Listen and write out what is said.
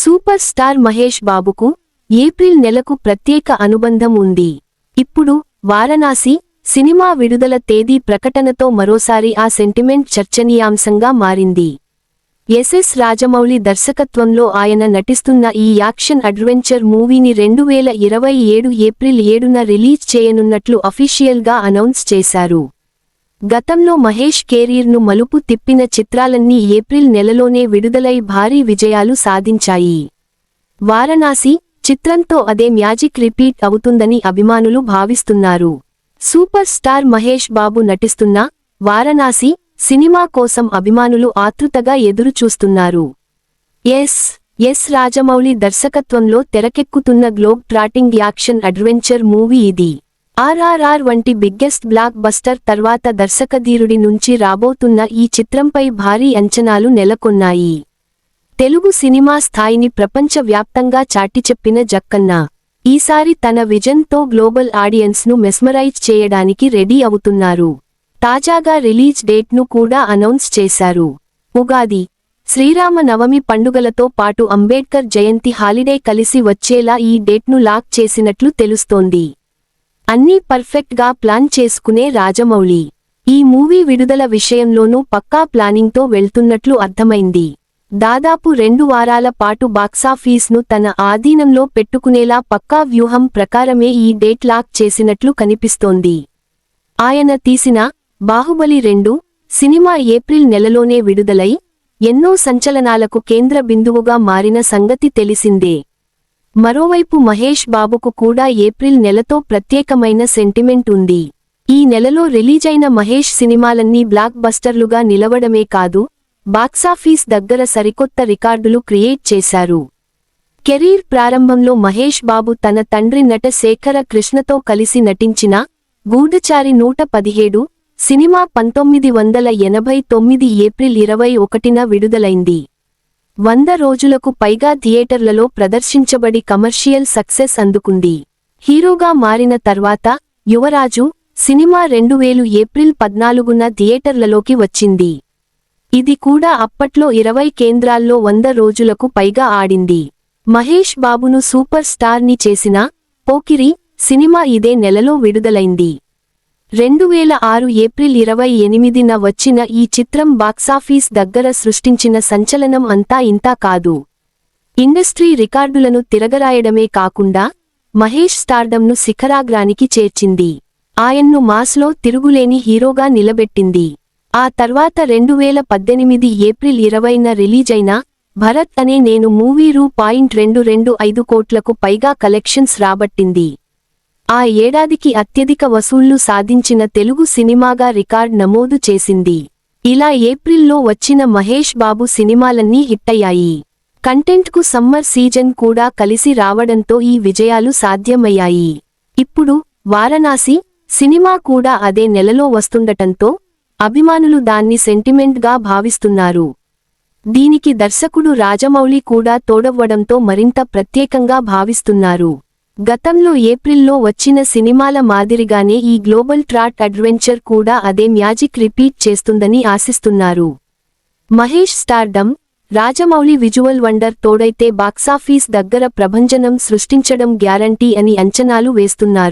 Super star Mahesh బాబుకు April నెలకు ప్రత్యేక అనుబంధం ఉంది. ఇప్పుడు వారణాసి సినిమా విడుదల తేదీ ప్రకటనతో మరోసారి ఆ సెంటిమెంట్ చర్చనీయాంశంగా మారింది. ఎస్ఎస్ రాజమౌళి దర్శకత్వంలో ఆయన నటిస్తున్న ఈ యాక్షన్ అడ్వెంచర్ మూవీని రెండు వేల ఇరవై ఏడు ఏప్రిల్ ఏడున రిలీజ్ చేయనున్నట్లు అఫీషియల్గా అనౌన్స్ చేశారు. గతంలో మహేష్ కెరీర్ను మలుపు తిప్పిన చిత్రాలన్నీ ఏప్రిల్ నెలలోనే విడుదలై భారీ విజయాలు సాధించాయి. వారణాసి చిత్రంతో అదే మ్యాజిక్ రిపీట్ అవుతుందని అభిమానులు భావిస్తున్నారు. సూపర్ స్టార్ మహేష్ బాబు నటిస్తున్న వారణాసి సినిమా కోసం అభిమానులు ఆతృతగా ఎదురుచూస్తున్నారు. ఎస్ ఎస్ రాజమౌళి దర్శకత్వంలో తెరకెక్కుతున్న globe trotting action adventure movie ఇది. ఆర్ఆర్ఆర్ వంటి బిగ్గెస్ట్ బ్లాక్ బస్టర్ తర్వాత దర్శకధీరుడి నుంచి రాబోతున్న ఈ చిత్రంపై భారీ అంచనాలు నెలకొన్నాయి. తెలుగు సినిమా స్థాయిని ప్రపంచవ్యాప్తంగా చాటిచెప్పిన జక్కన్న ఈసారి తన విజన్తో గ్లోబల్ ఆడియన్స్ను మెస్మరైజ్ చేయడానికి రెడీ అవుతున్నారు. తాజాగా రిలీజ్ డేట్ను కూడా అనౌన్స్ చేశారు. ఉగాది శ్రీరామ నవమి పండుగలతో పాటు అంబేడ్కర్ జయంతి హాలిడే కలిసి వచ్చేలా ఈ డేట్ను లాక్ చేసినట్లు తెలుస్తోంది. అన్నీ పర్ఫెక్ట్గా ప్లాన్ చేసుకునే రాజమౌళి. ఈ మూవీ విడుదల విషయంలోనూ పక్కా ప్లానింగ్తో వెళ్తున్నట్లు అర్థమైంది. దాదాపు రెండు వారాల పాటు బాక్సాఫీస్ను తన ఆధీనంలో పెట్టుకునేలా పక్కా వ్యూహం ప్రకారమే ఈ డేట్ లాక్ చేసినట్లు కనిపిస్తోంది. ఆయన తీసిన బాహుబలి రెండు సినిమా ఏప్రిల్ నెలలోనే విడుదలై ఎన్నో సంచలనాలకు కేంద్ర బిందువుగా మారిన సంగతి తెలిసిందే. మరోవైపు మహేష్ బాబుకు కూడా ఏప్రిల్ నెలతో ప్రత్యేకమైన సెంటిమెంట్ ఉంది. ఈ నెలలో రిలీజైన మహేష్ సినిమాలన్నీ బ్లాక్ బస్టర్లుగా నిలవడమే కాదు బాక్సాఫీస్ దగ్గర సరికొత్త రికార్డులు క్రియేట్ చేశారు. కెరీర్ ప్రారంభంలో మహేష్ బాబు తన తండ్రి నట శేఖర కృష్ణతో కలిసి నటించిన గూఢచారి నూట పదిహేడు సినిమా పంతొమ్మిది వందల ఎనభై తొమ్మిది ఏప్రిల్ ఇరవై ఒకటిన విడుదలైంది. వంద రోజులకు పైగా థియేటర్లలో ప్రదర్శించబడి కమర్షియల్ సక్సెస్ అందుకుంది. హీరోగా మారిన తర్వాత యువరాజు సినిమా రెండు వేలు ఏప్రిల్ పద్నాలుగున థియేటర్లలోకి వచ్చింది. ఇది కూడా అప్పట్లో ఇరవై కేంద్రాల్లో వంద రోజులకు పైగా ఆడింది. మహేష్ బాబును సూపర్ స్టార్ని చేసిన పోకిరి సినిమా ఇదే నెలలో విడుదలైంది. రెండు వేల ఆరు ఏప్రిల్ ఇరవై ఎనిమిదిన వచ్చిన ఈ చిత్రం బాక్సాఫీస్ దగ్గర సృష్టించిన సంచలనం అంతా ఇంతా కాదు. ఇండస్ట్రీ రికార్డులను తిరగరాయడమే కాకుండా మహేష్ స్టార్డంను శిఖరాగ్రానికి చేర్చింది. ఆయన్ను మాస్లో తిరుగులేని హీరోగా నిలబెట్టింది. ఆ తర్వాత రెండు వేల పద్దెనిమిది ఏప్రిల్ ఇరవైన రిలీజైన భరత్ అనే నేను మూవీ రూ. పాయింట్ రెండు రెండు ఐదు కోట్లకు పైగా కలెక్షన్స్ రాబట్టింది. ఆ ఏడాదికి అత్యధిక వసూళ్ళు సాధించిన తెలుగు సినిమాగా రికార్డ్ నమోదు చేసింది. ఇలా ఏప్రిల్లో వచ్చిన మహేష్ బాబు సినిమాలన్నీ హిట్టయ్యాయి. కంటెంట్కు సమ్మర్ సీజన్ కూడా కలిసి రావడంతో ఈ విజయాలు సాధ్యమయ్యాయి. ఇప్పుడు వారణాసి సినిమా కూడా అదే నెలలో వస్తుండటంతో అభిమానులు దాన్ని సెంటిమెంట్గా భావిస్తున్నారు. దీనికి దర్శకుడు రాజమౌళి కూడా తోడవ్వడంతో మరింత ప్రత్యేకంగా భావిస్తున్నారు. గతంలో ఏప్రిల్లో వచ్చిన సినిమాల మాదిరిగానే ఈ గ్లోబల్ ట్రాట్ అడ్వెంచర్ కూడా అదే మ్యాజిక్ రిపీట్ చేస్తుందని ఆశిస్తున్నారు. Mahesh stardom Rajamouli visual wonder తోడైతే బాక్సాఫీస్ దగ్గర ప్రభంజనం సృష్టించడం గ్యారంటీ అని అంచనాలు వేస్తున్నారు.